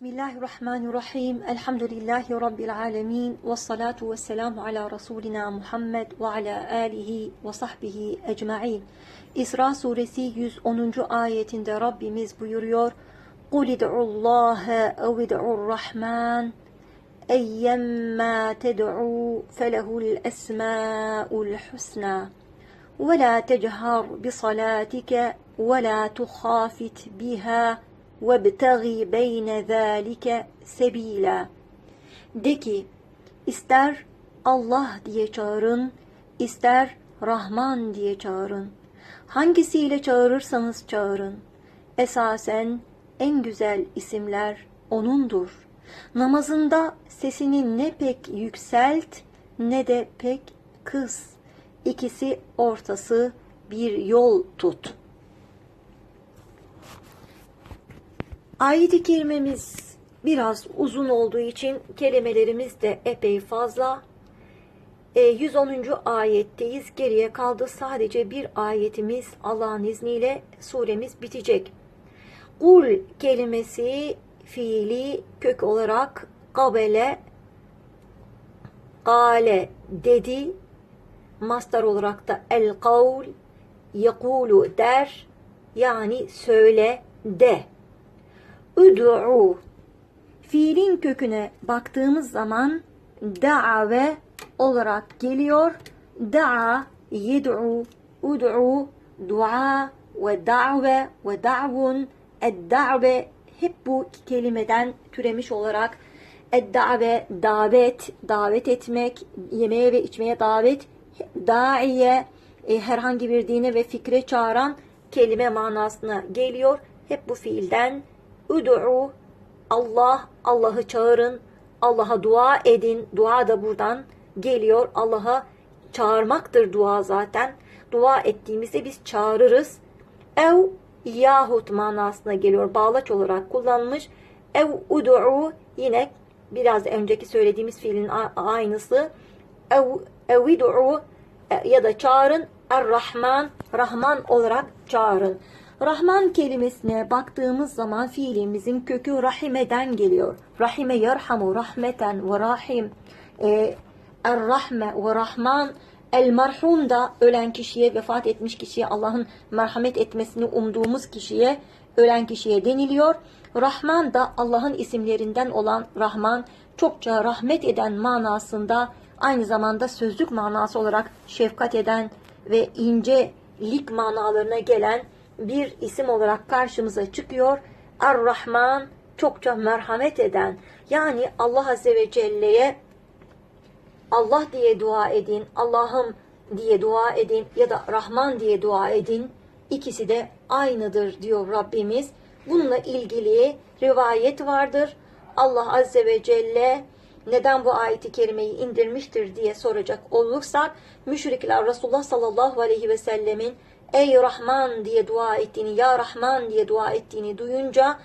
بسم الله الرحمن الرحيم. الحمد لله رب العالمين والصلاة والسلام على رسولنا محمد وعلى آله وصحبه أجمعين. إسراء سورة 110 آية ربي مز بيريور قل ادعوا الله أو ادعوا الرحمن أيما تدعوا فله الأسماء الحسنى ولا تجهر بصلاتك ولا تخافت بها وَابْتَغِ بَيْنَ ذَٰلِكَ سَب۪يلًا De ki, ister Allah diye çağırın, ister Rahman diye çağırın. Hangisiyle çağırırsanız çağırın. Esasen en güzel isimler O'nundur. Namazında sesini ne pek yükselt ne de pek kıs. İkisi ortası bir yol tut.'' Ayet-i kerimemiz biraz uzun olduğu için kelimelerimiz de epey fazla. E, 110. ayetteyiz. Geriye kaldı sadece bir ayetimiz Allah'ın izniyle suremiz bitecek. Kul kelimesi fiili kök olarak kabele gale dedi mastar olarak da el kavl yekulu der yani söyle de Ud'u fiilin köküne baktığımız zaman da'ave olarak geliyor. Da'a, yed'u, ud'u, dua ve da've ve da'vun, ed-da've hep bu kelimeden türemiş olarak ed-da've davet, davet etmek, yemeğe ve içmeye davet, da'iye e, herhangi bir dine ve fikre çağıran kelime manasına geliyor. Hep bu fiilden Üd'u Allah, Allah'ı çağırın, Allah'a dua edin. Dua da buradan geliyor. Allah'a çağırmaktır dua zaten. Dua ettiğimizde biz çağırırız. Ev yahut manasına geliyor. Bağlaç olarak kullanmış. Ev ud'u yine biraz önceki söylediğimiz fiilin aynısı. Ev evid'u e, ya da çağırın. Er-Rahman, Rahman olarak çağırın. Rahman kelimesine baktığımız zaman fiilimizin kökü rahimeden geliyor. Rahime yarhamu rahmeten ve rahim. E, Er-Rahme ve Rahman El merhum da ölen kişiye, vefat etmiş kişiye, Allah'ın merhamet etmesini umduğumuz kişiye, ölen kişiye deniliyor. Rahman da Allah'ın isimlerinden olan Rahman, çokça rahmet eden manasında, aynı zamanda sözlük manası olarak şefkat eden ve incelik manalarına gelen bir isim olarak karşımıza çıkıyor. Er-Rahman çokça merhamet eden yani Allah Azze ve Celle'ye Allah diye dua edin, Allah'ım diye dua edin ya da Rahman diye dua edin. İkisi de aynıdır diyor Rabbimiz. Bununla ilgili rivayet vardır. Allah Azze ve Celle neden bu ayeti kerimeyi indirmiştir diye soracak olursak müşrikler Resulullah sallallahu aleyhi ve sellemin Ey Rahman diye dua ettiğini, Ya Rahman diye dua ettiğini duyunca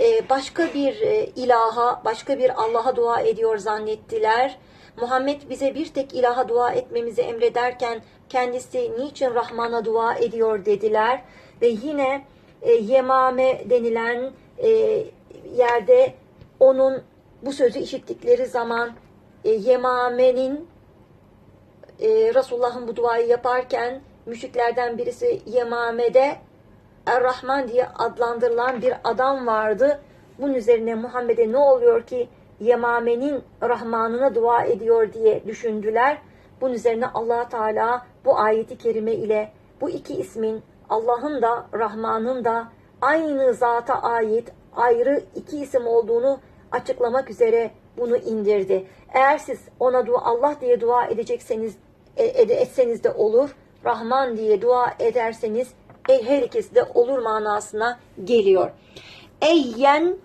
e, başka bir e, ilaha, başka bir Allah'a dua ediyor zannettiler. Muhammed bize bir tek ilaha dua etmemizi emrederken kendisi niçin Rahman'a dua ediyor dediler. Ve yine e, Yemame denilen yerde onun bu sözü işittikleri zaman Yemame'nin Resulullah'ın bu duayı yaparken müşriklerden birisi Yemame'de Er-Rahman diye adlandırılan bir adam vardı. Bunun üzerine Muhammed'e ne oluyor ki Yemame'nin Rahman'ına dua ediyor diye düşündüler. Bunun üzerine allah Teala bu ayeti kerime ile bu iki ismin Allah'ın da Rahman'ın da aynı zata ait ayrı iki isim olduğunu açıklamak üzere bunu indirdi. Eğer siz ona dua Allah diye dua edecekseniz e, etseniz de olur. Rahman diye dua ederseniz e, her ikisi de olur manasına geliyor. Eyyen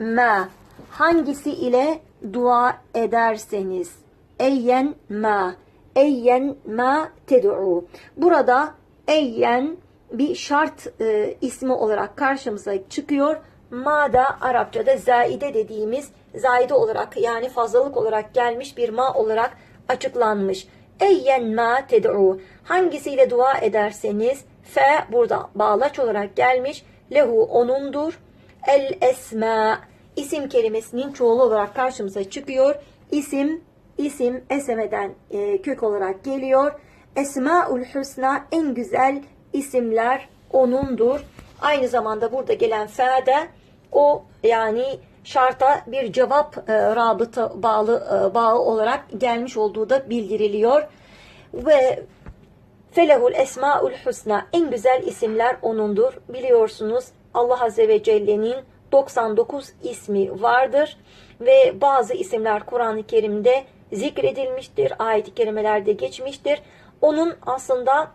ma hangisi ile dua ederseniz eyyen ma eyyen ma ted'u. Burada eyyen bir şart e, ismi olarak karşımıza çıkıyor. Ma da Arapçada zaide dediğimiz zaide olarak yani fazlalık olarak gelmiş bir ma olarak açıklanmış. Eyyen ma ted'u. Hangisiyle dua ederseniz fe burada bağlaç olarak gelmiş. Lehu onundur. El esma isim kelimesinin çoğulu olarak karşımıza çıkıyor. İsim, isim esemeden e, kök olarak geliyor. Esmaül Hüsna en güzel isimler onundur. Aynı zamanda burada gelen fe'de o yani şarta bir cevap e, rabıta bağlı e, bağı olarak gelmiş olduğu da bildiriliyor. Ve Felehul Esmaül Hüsna en güzel isimler onundur. Biliyorsunuz Allah Azze ve Celle'nin 99 ismi vardır ve bazı isimler Kur'an-ı Kerim'de zikredilmiştir, ayet-i kerimelerde geçmiştir. Onun aslında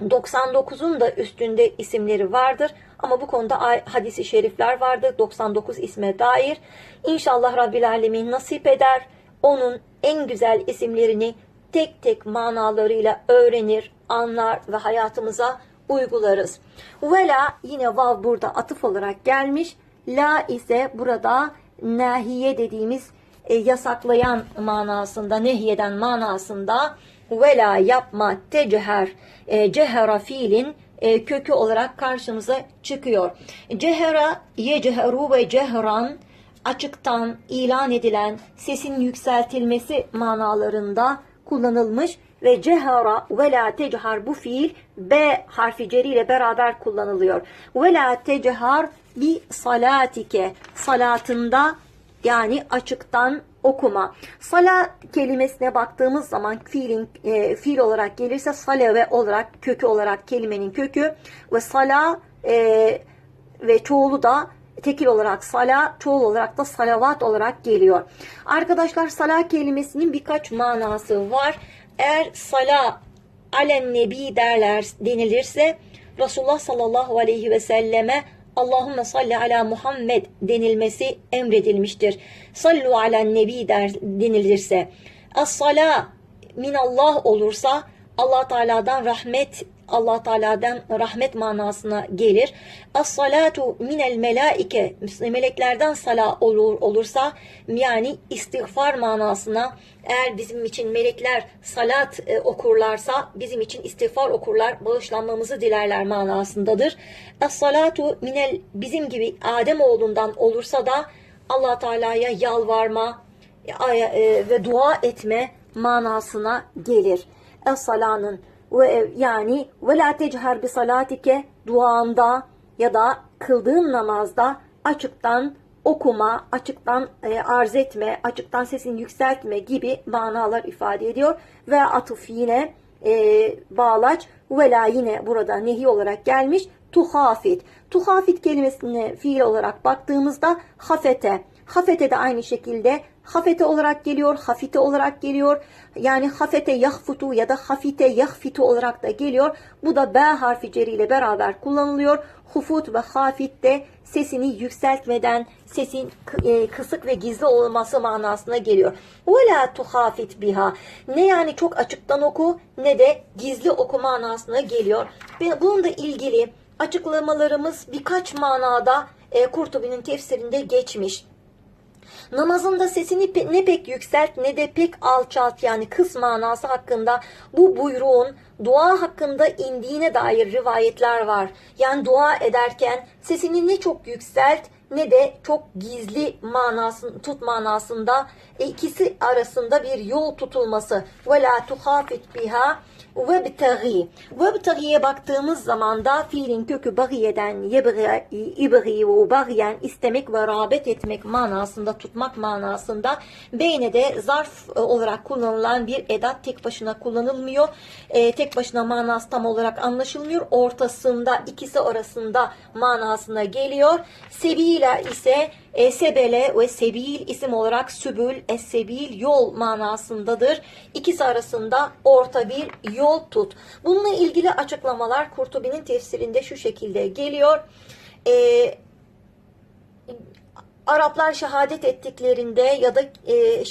99'un da üstünde isimleri vardır. Ama bu konuda hadisi şerifler vardır. 99 isme dair. İnşallah Rabbil Alemin nasip eder. Onun en güzel isimlerini tek tek manalarıyla öğrenir, anlar ve hayatımıza uygularız. Vela yine vav burada atıf olarak gelmiş. La ise burada nahiye dediğimiz e, yasaklayan manasında, nehyeden manasında vela yapma techeher e, cehera fiilin e, kökü olarak karşımıza çıkıyor. Cehera yeceheru ve cehran açıktan ilan edilen sesin yükseltilmesi manalarında kullanılmış ve cehara ve la bu fiil B harfi ile beraber kullanılıyor. Ve la techar bi salatike salatında yani açıktan okuma. Sala kelimesine baktığımız zaman fiilin e, fiil olarak gelirse saleve olarak kökü olarak kelimenin kökü ve sala e, ve çoğulu da tekil olarak sala, çoğul olarak da salavat olarak geliyor. Arkadaşlar sala kelimesinin birkaç manası var. Eğer sala alen nebi derler denilirse Resulullah sallallahu aleyhi ve selleme Allahümme salli ala Muhammed denilmesi emredilmiştir. Sallu alen nebi der denilirse. As-sala minallah olursa Allah Teala'dan rahmet Allah Teala'dan rahmet manasına gelir. As-salatu minel melaike meleklerden sala olur olursa yani istiğfar manasına eğer bizim için melekler salat e, okurlarsa bizim için istiğfar okurlar, bağışlanmamızı dilerler manasındadır. Es-salatu minel bizim gibi Adem oğlundan olursa da Allah Teala'ya yalvarma e, e, ve dua etme manasına gelir. Es-salanın ve yani ve la techar bi salatike duanda ya da kıldığın namazda açıktan okuma, açıktan e, arz etme, açıktan sesini yükseltme gibi manalar ifade ediyor. Ve atıf yine e, bağlaç ve la yine burada nehi olarak gelmiş. Tuhafit. Tuhafit kelimesine fiil olarak baktığımızda hafete. Hafete de aynı şekilde hafete olarak geliyor, hafite olarak geliyor. Yani hafete yahfutu ya da hafite yahfitu olarak da geliyor. Bu da B harfi ceri ile beraber kullanılıyor. Hufut ve hafit de sesini yükseltmeden sesin e, kısık ve gizli olması manasına geliyor. Ve la tuhafit biha. Ne yani çok açıktan oku ne de gizli oku manasına geliyor. Bununla ilgili açıklamalarımız birkaç manada e, Kurtubi'nin tefsirinde geçmiş. Namazında sesini ne pek yükselt ne de pek alçalt yani kıs manası hakkında bu buyruğun dua hakkında indiğine dair rivayetler var. Yani dua ederken sesini ne çok yükselt ne de çok gizli manasın, tut manasında e, ikisi arasında bir yol tutulması. Ve la tuhafit biha Vebtagi. Vebtagi'ye baktığımız zaman da fiilin kökü bagiyeden ibgi ve bagiyen istemek ve rağbet etmek manasında, tutmak manasında. Beyne de zarf olarak kullanılan bir edat tek başına kullanılmıyor. E, tek başına manası tam olarak anlaşılmıyor. Ortasında, ikisi arasında manasına geliyor. Sebila ise e, sebele ve sebil isim olarak sübül, es-sebil yol manasındadır. İkisi arasında orta bir yol tut. Bununla ilgili açıklamalar Kurtubi'nin tefsirinde şu şekilde geliyor. E, Araplar şehadet ettiklerinde ya da e,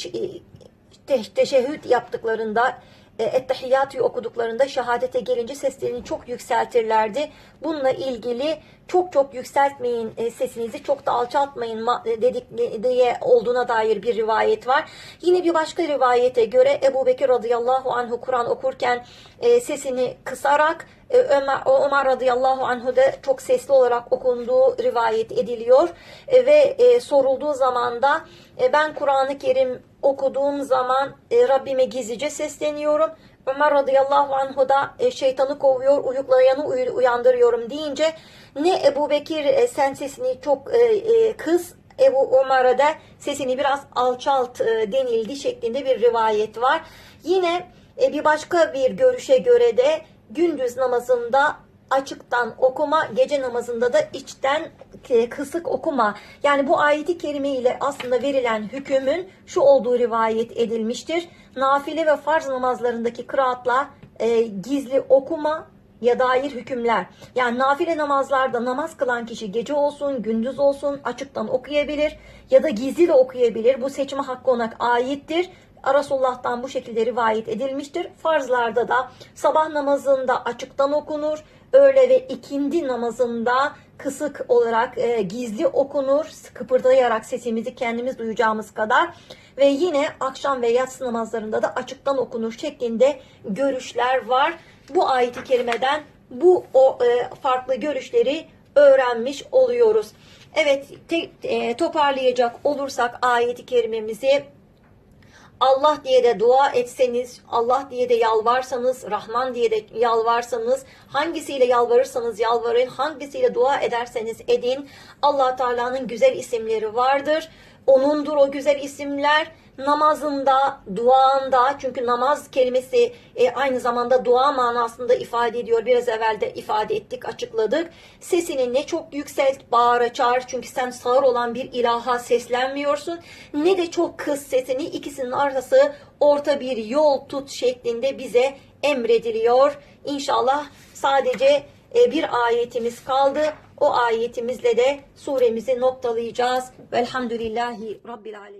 te- teşehhüd yaptıklarında e, Ettehiyyatü'yü okuduklarında şehadete gelince seslerini çok yükseltirlerdi. Bununla ilgili çok çok yükseltmeyin e, sesinizi, çok da alçaltmayın ma- e, dedik diye olduğuna dair bir rivayet var. Yine bir başka rivayete göre Ebu Bekir radıyallahu anhu Kur'an okurken sesini kısarak Ömer, Ömer radıyallahu anhu da çok sesli olarak okunduğu rivayet ediliyor. Ve sorulduğu zaman da ben Kur'an-ı Kerim okuduğum zaman e, Rabbime gizlice sesleniyorum. Ömer radıyallahu anhu da e, şeytanı kovuyor, uyuklayanı uy- uyandırıyorum deyince ne Ebu Bekir e, sen sesini çok e, e, kıs, Ebu Ömer'e de sesini biraz alçalt e, denildi şeklinde bir rivayet var. Yine e, bir başka bir görüşe göre de gündüz namazında açıktan okuma, gece namazında da içten kısık okuma. Yani bu ayeti kerime ile aslında verilen hükümün şu olduğu rivayet edilmiştir. Nafile ve farz namazlarındaki kıraatla e, gizli okuma ya dair hükümler. Yani nafile namazlarda namaz kılan kişi gece olsun, gündüz olsun açıktan okuyabilir ya da gizli de okuyabilir. Bu seçme hakkı ona aittir. Resulullah'tan bu şekilde rivayet edilmiştir. Farzlarda da sabah namazında açıktan okunur. Öğle ve ikindi namazında kısık olarak e, gizli okunur. Kıpırdayarak sesimizi kendimiz duyacağımız kadar. Ve yine akşam ve yatsı namazlarında da açıktan okunur şeklinde görüşler var. Bu ayeti kerimeden bu o e, farklı görüşleri öğrenmiş oluyoruz. Evet te- e, toparlayacak olursak ayeti kerimemizi Allah diye de dua etseniz, Allah diye de yalvarsanız, Rahman diye de yalvarsanız, hangisiyle yalvarırsanız yalvarın, hangisiyle dua ederseniz edin. Allah Teala'nın güzel isimleri vardır. Onundur o güzel isimler. Namazında, duanda çünkü namaz kelimesi e, aynı zamanda dua manasında ifade ediyor. Biraz evvel de ifade ettik, açıkladık. Sesini ne çok yükselt, bağıra çağır çünkü sen sağır olan bir ilaha seslenmiyorsun. Ne de çok kıs sesini ikisinin arası orta bir yol tut şeklinde bize emrediliyor. İnşallah sadece e, bir ayetimiz kaldı. O ayetimizle de suremizi noktalayacağız. Velhamdülillahi Rabbil Alemin.